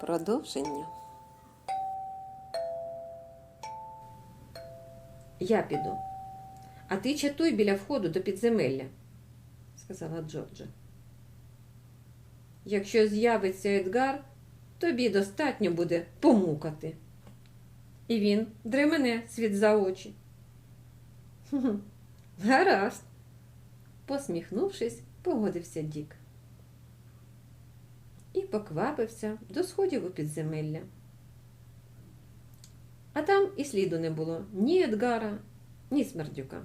Продовження. Я піду. А ти чатуй біля входу до підземелля, сказала Джорджа. Якщо з'явиться Едгар, тобі достатньо буде помукати. І він дремене світ за очі. Гаразд, посміхнувшись, погодився Дік. І поквапився до сходів у підземелля. А там і сліду не було ні Едгара, ні смердюка.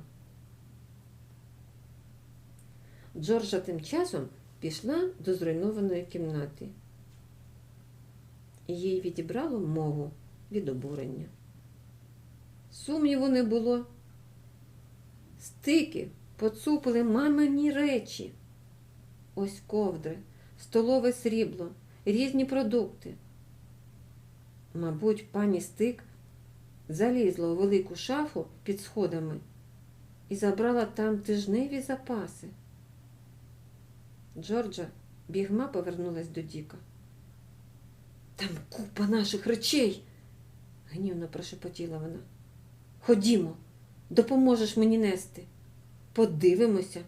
Джорджа тим часом пішла до зруйнованої кімнати. І їй відібрало мову від обурення. Сумніву не було. Стики поцупили мамині речі. Ось ковдри, столове срібло, різні продукти. Мабуть, пані Стик залізла у велику шафу під сходами і забрала там тижневі запаси. Джорджа бігма повернулась до Діка. Там купа наших речей, гнівно прошепотіла вона. Ходімо, допоможеш мені нести. Подивимося,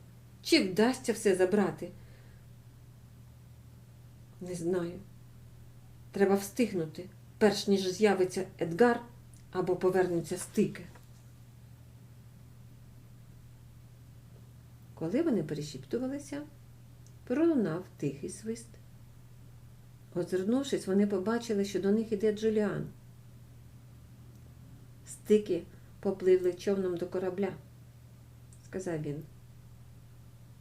чи вдасться все забрати. Не знаю. Треба встигнути, перш ніж з'явиться Едгар або повернуться стики. Коли вони перешіптувалися, пролунав тихий свист. Озирнувшись, вони побачили, що до них іде Джуліан. Стики попливли човном до корабля, сказав він.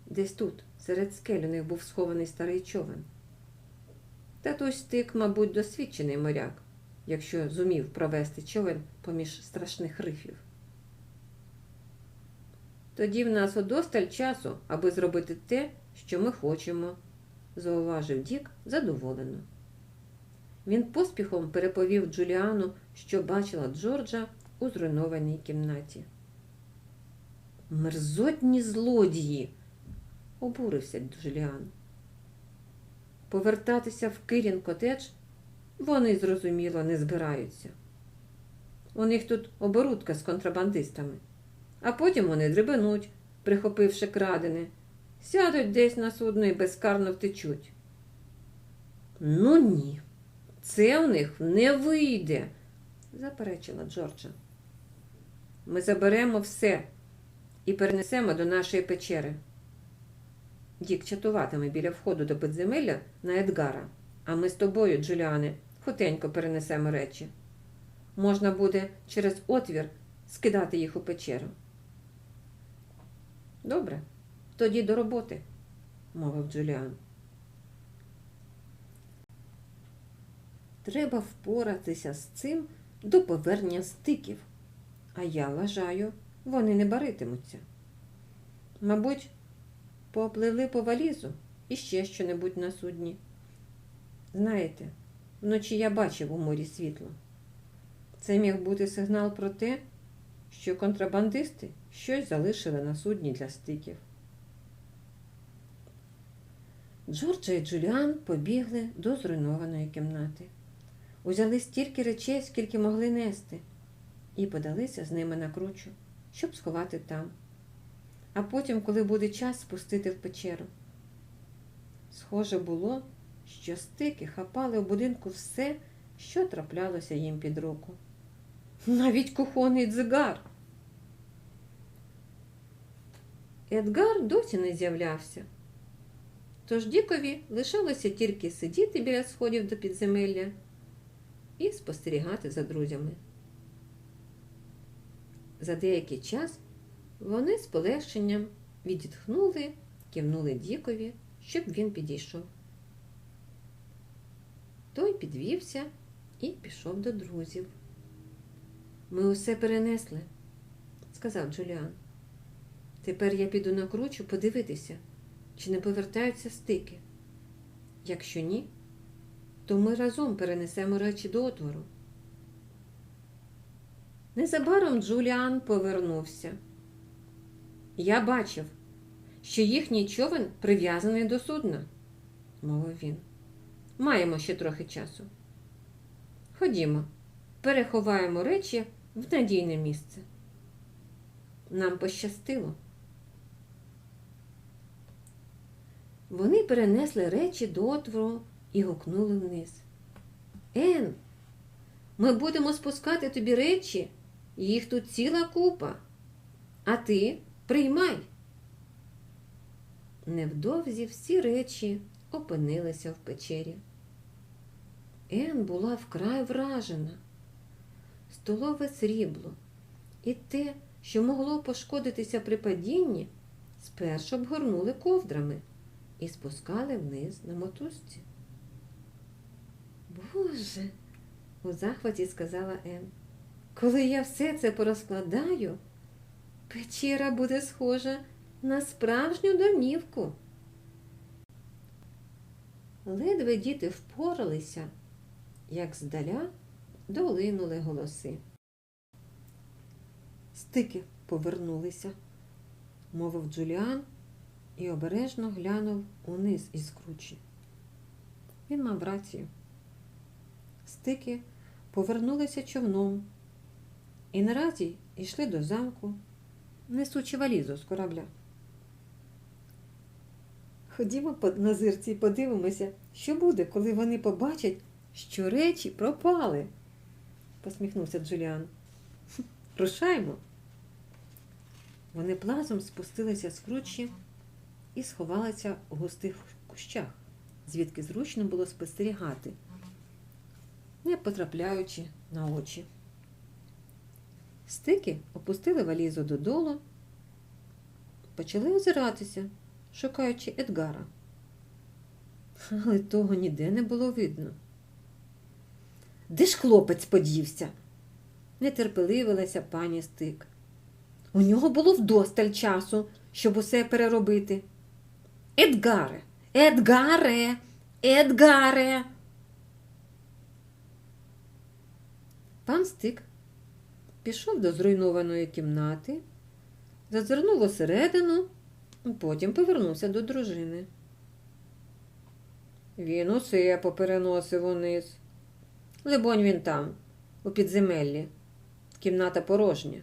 Десь тут, серед скель, у них був схований старий човен. Татусь стик, мабуть, досвідчений моряк, якщо зумів провести човен поміж страшних рифів. Тоді в нас удосталь часу, аби зробити те, що ми хочемо, зауважив Дік задоволено. Він поспіхом переповів Джуліану, що бачила Джорджа у зруйнованій кімнаті. Мерзотні злодії, обурився Джуліан. Повертатися в Кирін котедж вони, зрозуміло, не збираються. У них тут оборудка з контрабандистами, а потім вони дрибануть, прихопивши крадене, сядуть десь на судно і безкарно втечуть. Ну ні, це у них не вийде, заперечила Джорджа. Ми заберемо все і перенесемо до нашої печери. Дік чатуватиме біля входу до підземелля на Едгара, а ми з тобою, Джуліане, хутенько перенесемо речі. Можна буде через отвір скидати їх у печеру. Добре, тоді до роботи, мовив Джуліан. Треба впоратися з цим до повернення стиків. А я вважаю, вони не баритимуться. Мабуть, попливли по валізу і ще що-небудь на судні. Знаєте, вночі я бачив у морі світло. Це міг бути сигнал про те, що контрабандисти щось залишили на судні для стиків. Джорджа і Джуліан побігли до зруйнованої кімнати. Узяли стільки речей, скільки могли нести, і подалися з ними на кручу, щоб сховати там. А потім, коли буде час, спустити в печеру. Схоже було, що стики хапали в будинку все, що траплялося їм під руку. Навіть кухонний дзигар. Едгар досі не з'являвся. Тож Дікові лишалося тільки сидіти біля сходів до підземелля і спостерігати за друзями. За деякий час вони з полегшенням відітхнули, кивнули Дікові, щоб він підійшов. Той підвівся і пішов до друзів. Ми усе перенесли, сказав Джуліан. Тепер я піду на кручу подивитися, чи не повертаються стики. Якщо ні, то ми разом перенесемо речі до отвору. Незабаром Джуліан повернувся. Я бачив, що їхній човен прив'язаний до судна, мовив він. Маємо ще трохи часу. Ходімо, переховаємо речі в надійне місце. Нам пощастило. Вони перенесли речі до отвору і гукнули вниз. Ен, ми будемо спускати тобі речі, їх тут ціла купа. А ти приймай. Невдовзі всі речі опинилися в печері. Ен була вкрай вражена. Столове срібло і те, що могло пошкодитися при падінні, спершу обгорнули ковдрами і спускали вниз на мотузці. Боже, у захваті сказала Ен, коли я все це порозкладаю, печера буде схожа на справжню домівку. Ледве діти впоралися, як здаля долинули голоси. Стики повернулися, мовив Джуліан і обережно глянув униз із кручі. Він мав рацію. Стики повернулися човном і наразі йшли до замку, несучи валізу з корабля. Ходімо на зирці і подивимося, що буде, коли вони побачать, що речі пропали, посміхнувся Джуліан. «Хм, Рушаймо. Вони плазом спустилися з кручі і сховалися у густих кущах, звідки зручно було спостерігати, не потрапляючи на очі. Стики опустили валізу додолу, почали озиратися, шукаючи Едгара. Але того ніде не було видно. Де ж хлопець подівся? нетерпеливилася пані Стик. У нього було вдосталь часу, щоб усе переробити. Едгаре, Едгаре, Едгаре. Пан Стик пішов до зруйнованої кімнати, зазирнув усередину, потім повернувся до дружини. Він усе попереносив униз. Либонь він там, у підземеллі. Кімната порожня.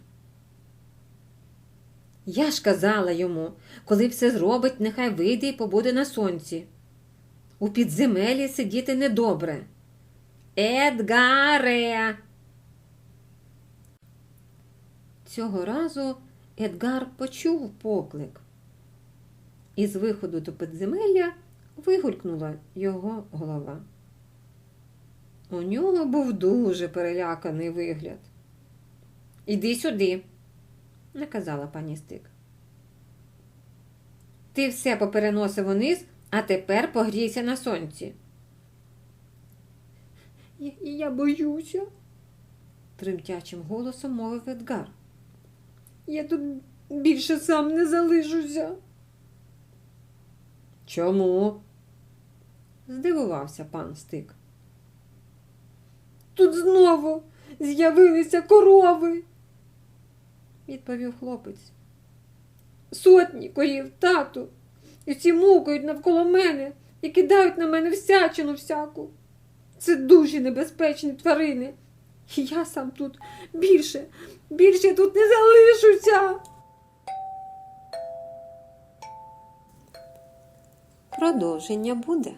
Я ж казала йому, коли все зробить, нехай вийде і побуде на сонці. У підземелі сидіти недобре. Едгаре. Цього разу Едгар почув поклик. Із виходу до підземелля вигулькнула його голова. У нього був дуже переляканий вигляд. Іди сюди, наказала пані Стик. Ти все попереносив униз, а тепер погрійся на сонці. Я, я боюся, тремтячим голосом мовив Едгар. Я тут більше сам не залишуся. Чому? здивувався пан Стик. Тут знову з'явилися корови, відповів хлопець. Сотні корів, тату, і всі мукають навколо мене і кидають на мене всячину всяку. Це дуже небезпечні тварини. І я сам тут більше, більше тут не залишуся. Продовження буде.